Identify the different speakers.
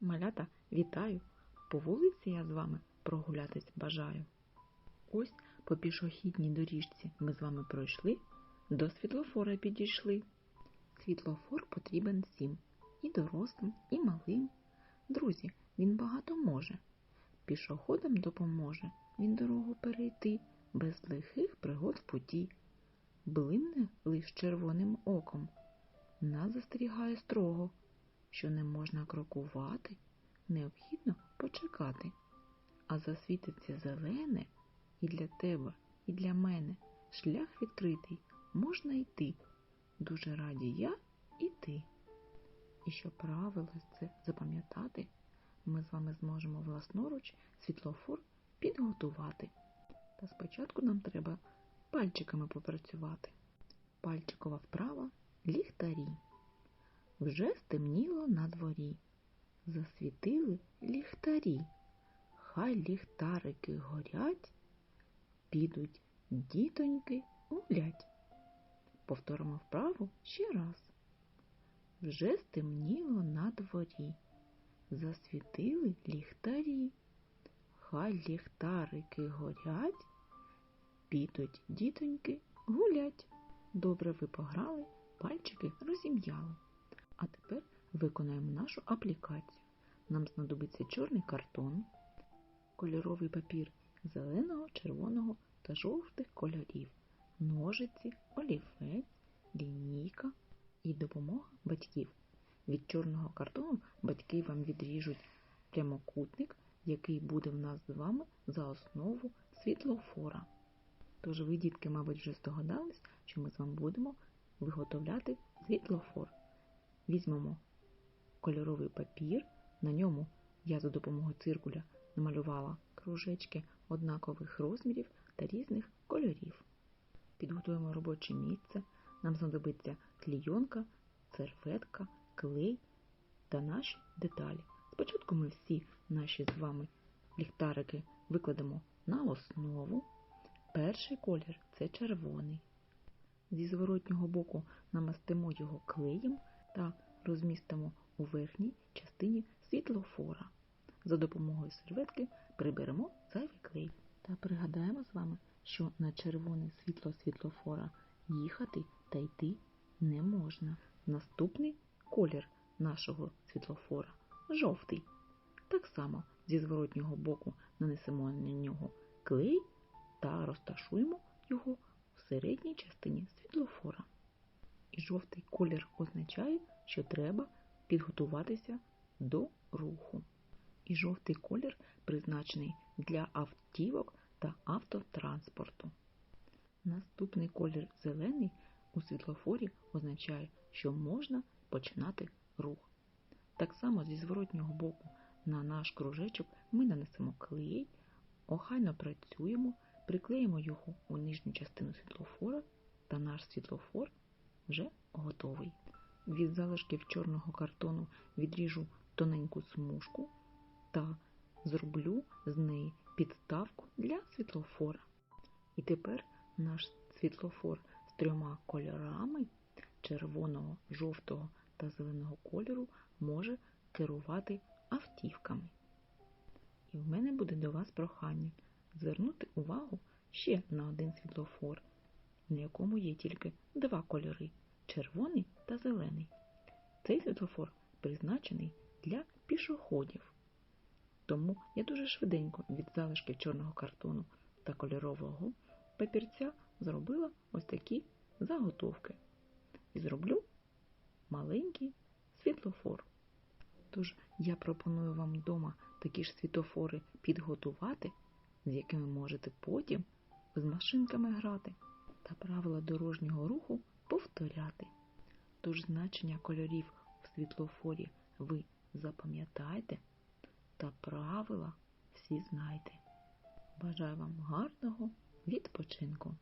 Speaker 1: Малята, вітаю! По вулиці я з вами прогулятись бажаю. Ось по пішохідній доріжці ми з вами пройшли, до світлофора підійшли. Світлофор потрібен всім, і дорослим, і малим. Друзі, він багато може. Пішоходам допоможе він дорогу перейти без лихих пригод в путі. Блимне лиш червоним оком, нас застерігає строго, що не можна крокувати, необхідно почекати. А засвітиться зелене і для тебе, і для мене шлях відкритий, можна йти. Дуже раді я і ти. І щоб правило це запам'ятати, ми з вами зможемо власноруч світлофор підготувати. Та спочатку нам треба пальчиками попрацювати. Пальчикова вправа ліхтарі. Вже стемніло на дворі. Засвітили ліхтарі. Хай ліхтарики горять, підуть дітоньки гулять. Повторимо вправу ще раз. Вже стемніло на дворі. Засвітили ліхтарі. Хай ліхтарики горять, підуть дітоньки гулять. Добре ви пограли, пальчики розім'яли. А тепер виконаємо нашу аплікацію. Нам знадобиться чорний картон, кольоровий папір зеленого, червоного та жовтих кольорів, ножиці, олівець, лінійка і допомога батьків. Від чорного картону батьки вам відріжуть прямокутник, який буде в нас з вами за основу світлофора. Тож ви, дітки, мабуть, вже здогадались, що ми з вами будемо виготовляти світлофор. Візьмемо кольоровий папір, на ньому я за допомогою циркуля намалювала кружечки однакових розмірів та різних кольорів. Підготуємо робоче місце, нам знадобиться клійонка, серветка, клей та наші деталі. Спочатку ми всі наші з вами ліхтарики викладемо на основу. Перший колір це червоний. Зі зворотнього боку намастимо його клеєм та розмістимо у верхній частині світлофора. За допомогою серветки приберемо зайвий клей. Та пригадаємо з вами, що на червоне світло світлофора їхати та йти не можна. Наступний колір нашого світлофора жовтий. Так само зі зворотнього боку нанесемо на нього клей та розташуємо його в середній частині світлофора. І жовтий колір означає, що треба підготуватися до руху. І жовтий колір призначений для автівок та автотранспорту. Наступний колір зелений у світлофорі означає, що можна починати рух. Так само зі зворотнього боку на наш кружечок ми нанесемо клей, охайно працюємо, приклеїмо його у нижню частину світлофора, та наш світлофор вже готовий. Від залишків чорного картону відріжу тоненьку смужку та зроблю з неї підставку для світлофора. І тепер наш світлофор з трьома кольорами червоного, жовтого та зеленого кольору може керувати автівками. І в мене буде до вас прохання звернути увагу ще на один світлофор, на якому є тільки два кольори червоний та зелений. Цей світлофор призначений для пішоходів. Тому я дуже швиденько від залишків чорного картону та кольорового папірця зробила ось такі заготовки. І зроблю маленький світлофор. Тож я пропоную вам вдома такі ж світлофори підготувати, з якими можете потім з машинками грати та правила дорожнього руху повторяти. Тож значення кольорів в світлофорі ви запам'ятайте та правила всі знайте. Бажаю вам гарного відпочинку!